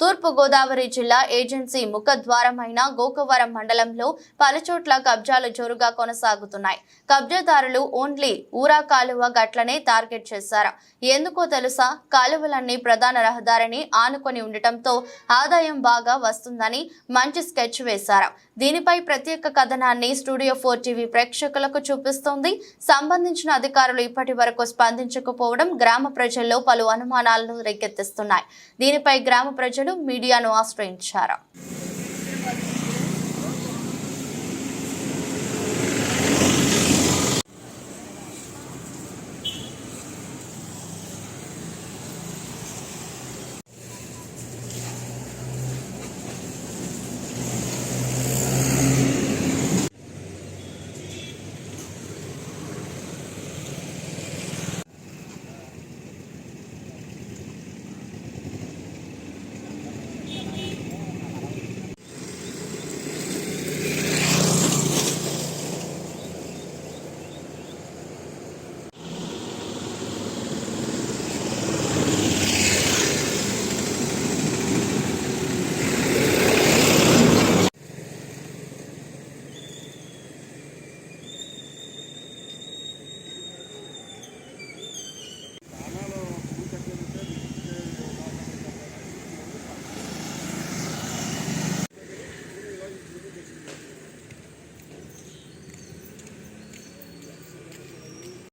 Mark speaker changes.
Speaker 1: తూర్పు గోదావరి జిల్లా ఏజెన్సీ ముఖద్వారమైన గోకవరం మండలంలో పలుచోట్ల కబ్జాలు జోరుగా కొనసాగుతున్నాయి. కబ్జాదారులు ఓన్లీ ఊరా కాలువ గట్లనే టార్గెట్ చేశారు. ఎందుకో తెలుసా? కాలువలన్నీ ప్రధాన రహదారిని ఆనుకొని ఉండటంతో ఆదాయం బాగా వస్తుందని మంచి స్కెచ్ వేశారు. దీనిపై ప్రత్యేక కథనాన్ని స్టూడియో ఫోర్ టీవీ ప్రేక్షకులకు చూపిస్తోంది. సంబంధించిన అధికారులు ఇప్పటి వరకు స్పందించకపోవడం గ్రామ ప్రజల్లో పలు అనుమానాలను రేకెత్తిస్తున్నాయి. దీనిపై గ్రామ ప్రజలు మీడియాను ఆశ్రయించారు.